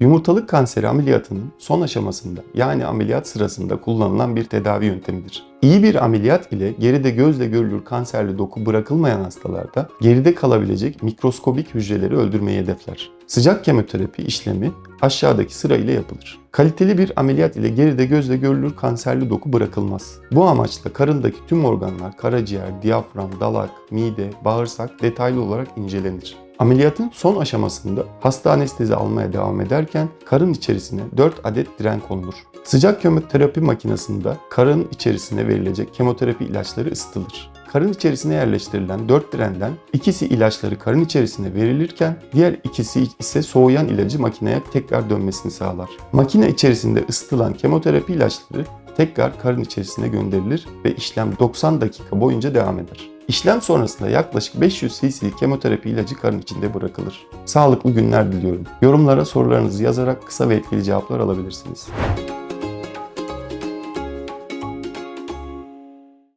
Yumurtalık kanseri ameliyatının son aşamasında yani ameliyat sırasında kullanılan bir tedavi yöntemidir. İyi bir ameliyat ile geride gözle görülür kanserli doku bırakılmayan hastalarda geride kalabilecek mikroskobik hücreleri öldürmeyi hedefler. Sıcak kemoterapi işlemi aşağıdaki sıra ile yapılır. Kaliteli bir ameliyat ile geride gözle görülür kanserli doku bırakılmaz. Bu amaçla karındaki tüm organlar karaciğer, diyafram, dalak, mide, bağırsak detaylı olarak incelenir. Ameliyatın son aşamasında hasta anestezi almaya devam ederken karın içerisine 4 adet diren konulur. Sıcak kemoterapi makinesinde karın içerisine verilecek kemoterapi ilaçları ısıtılır. Karın içerisine yerleştirilen 4 direnden ikisi ilaçları karın içerisine verilirken diğer ikisi ise soğuyan ilacı makineye tekrar dönmesini sağlar. Makine içerisinde ısıtılan kemoterapi ilaçları tekrar karın içerisine gönderilir ve işlem 90 dakika boyunca devam eder. İşlem sonrasında yaklaşık 500 cc kemoterapi ilacı karın içinde bırakılır. Sağlıklı günler diliyorum. Yorumlara sorularınızı yazarak kısa ve etkili cevaplar alabilirsiniz.